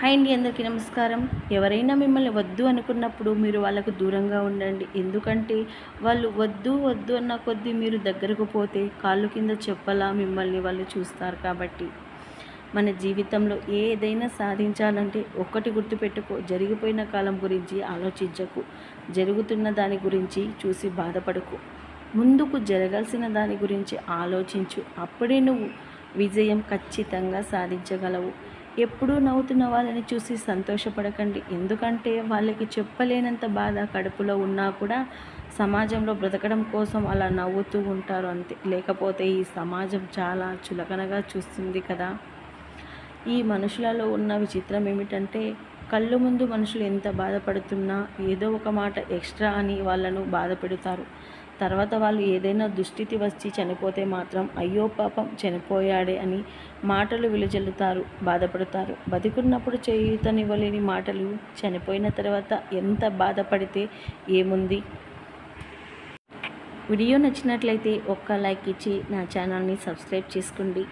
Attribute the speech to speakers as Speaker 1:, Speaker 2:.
Speaker 1: Hi అండి అందరికీ నమస్కారం. ఎవరైనా మిమ్మల్ని వద్దు అనుకున్నప్పుడు మీరు వాళ్ళకు దూరంగా ఉండండి. ఎందుకంటే వాళ్ళు వద్దు వద్దు అన్న కొద్దీ మీరు దగ్గరకు పోతే కాళ్ళు కింద చెప్పలా మిమ్మల్ని వాళ్ళు చూస్తారు కాబట్టి. మన జీవితంలో ఏదైనా సాధించాలంటే ఒక్కటి గుర్తుపెట్టుకో జరిగిపోయిన కాలం గురించి ఆలోచించకు. జరుగుతున్న దాని గురించి చూసి బాధపడకు. ముందుకు జరగాల్సిన దాని గురించి ఆలోచించు. అప్పుడే నువ్వు విజయం ఖచ్చితంగా సాధించగలవు. ఎప్పుడూ నవ్వుతున్న వాళ్ళని చూసి సంతోషపడకండి. ఎందుకంటే వాళ్ళకి చెప్పలేనంత బాధ కడుపులో ఉన్నా కూడా సమాజంలో బ్రతకడం కోసం అలా నవ్వుతూ ఉంటారు అంతే. లేకపోతే ఈ సమాజం చాలా చులకనగా చూస్తుంది కదా. ఈ మనుషులలో ఉన్న విచిత్రం ఏమిటంటే కళ్ళు ముందు మనుషులు ఎంత బాధపడుతున్నా ఏదో ఒక మాట ఎక్స్ట్రా అని వాళ్ళను బాధ పెడతారు. తర్వాత వాళ్ళు ఏదైనా దుస్థితి వచ్చి చనిపోతే మాత్రం అయ్యో పాపం చనిపోయాడే అని మాటలు విలుజల్లుతారు బాధపడతారు. బతికున్నప్పుడు చేయుతనివ్వలేని మాటలు చనిపోయిన తర్వాత ఎంత బాధపడితే ఏముంది? వీడియో నచ్చినట్లయితే ఒక్క లైక్ ఇచ్చి నా ఛానల్ని సబ్స్క్రైబ్ చేసుకోండి.